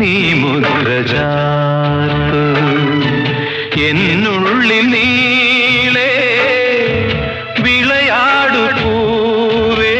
നീ മുദ്ര ചാർത്ത് എന്നുള്ളിൽ നീളെ വിളയാടു പൂവേ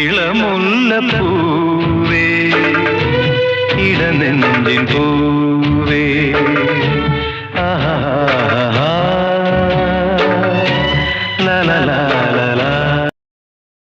ഇളമുല്ല പൂവേ ഇടനെഞ്ചിൻ പൂവേ. ആഹാ la